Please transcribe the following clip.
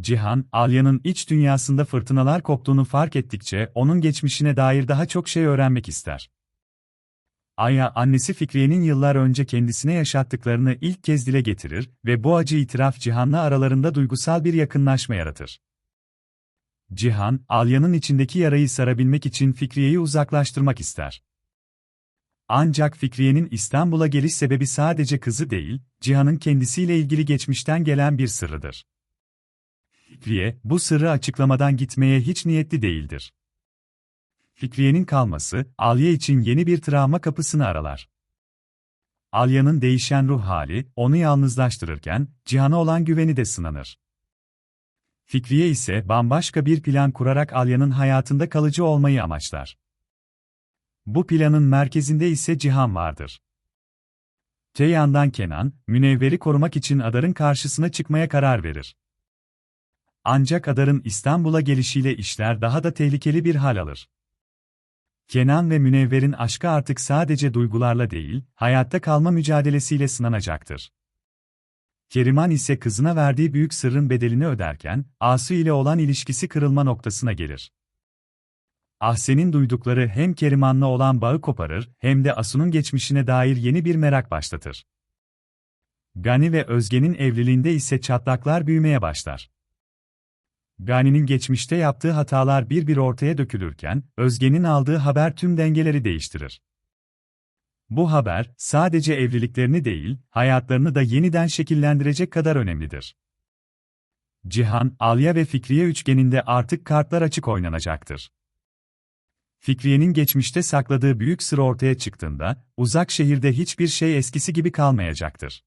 Cihan, Alya'nın iç dünyasında fırtınalar koptuğunu fark ettikçe onun geçmişine dair daha çok şey öğrenmek ister. Aya, annesi Fikriye'nin yıllar önce kendisine yaşattıklarını ilk kez dile getirir ve bu acı itiraf Cihan'la aralarında duygusal bir yakınlaşma yaratır. Cihan, Alya'nın içindeki yarayı sarabilmek için Fikriye'yi uzaklaştırmak ister. Ancak Fikriye'nin İstanbul'a geliş sebebi sadece kızı değil, Cihan'ın kendisiyle ilgili geçmişten gelen bir sırrıdır. Fikriye, bu sırrı açıklamadan gitmeye hiç niyetli değildir. Fikriye'nin kalması, Alya için yeni bir travma kapısını aralar. Alya'nın değişen ruh hali, onu yalnızlaştırırken, Cihan'a olan güveni de sınanır. Fikriye ise bambaşka bir plan kurarak Alya'nın hayatında kalıcı olmayı amaçlar. Bu planın merkezinde ise Cihan vardır. Te yandan Kenan, Münevver'i korumak için Adar'ın karşısına çıkmaya karar verir. Ancak Adar'ın İstanbul'a gelişiyle işler daha da tehlikeli bir hal alır. Kenan ve Münevver'in aşkı artık sadece duygularla değil, hayatta kalma mücadelesiyle sınanacaktır. Keriman ise kızına verdiği büyük sırrın bedelini öderken, Asu ile olan ilişkisi kırılma noktasına gelir. Ahsen'in duydukları hem Keriman'la olan bağı koparır, hem de Asu'nun geçmişine dair yeni bir merak başlatır. Gani ve Özge'nin evliliğinde ise çatlaklar büyümeye başlar. Gani'nin geçmişte yaptığı hatalar bir bir ortaya dökülürken, Özge'nin aldığı haber tüm dengeleri değiştirir. Bu haber, sadece evliliklerini değil, hayatlarını da yeniden şekillendirecek kadar önemlidir. Cihan, Alya ve Fikriye üçgeninde artık kartlar açık oynanacaktır. Fikriye'nin geçmişte sakladığı büyük sır ortaya çıktığında, uzak şehirde hiçbir şey eskisi gibi kalmayacaktır.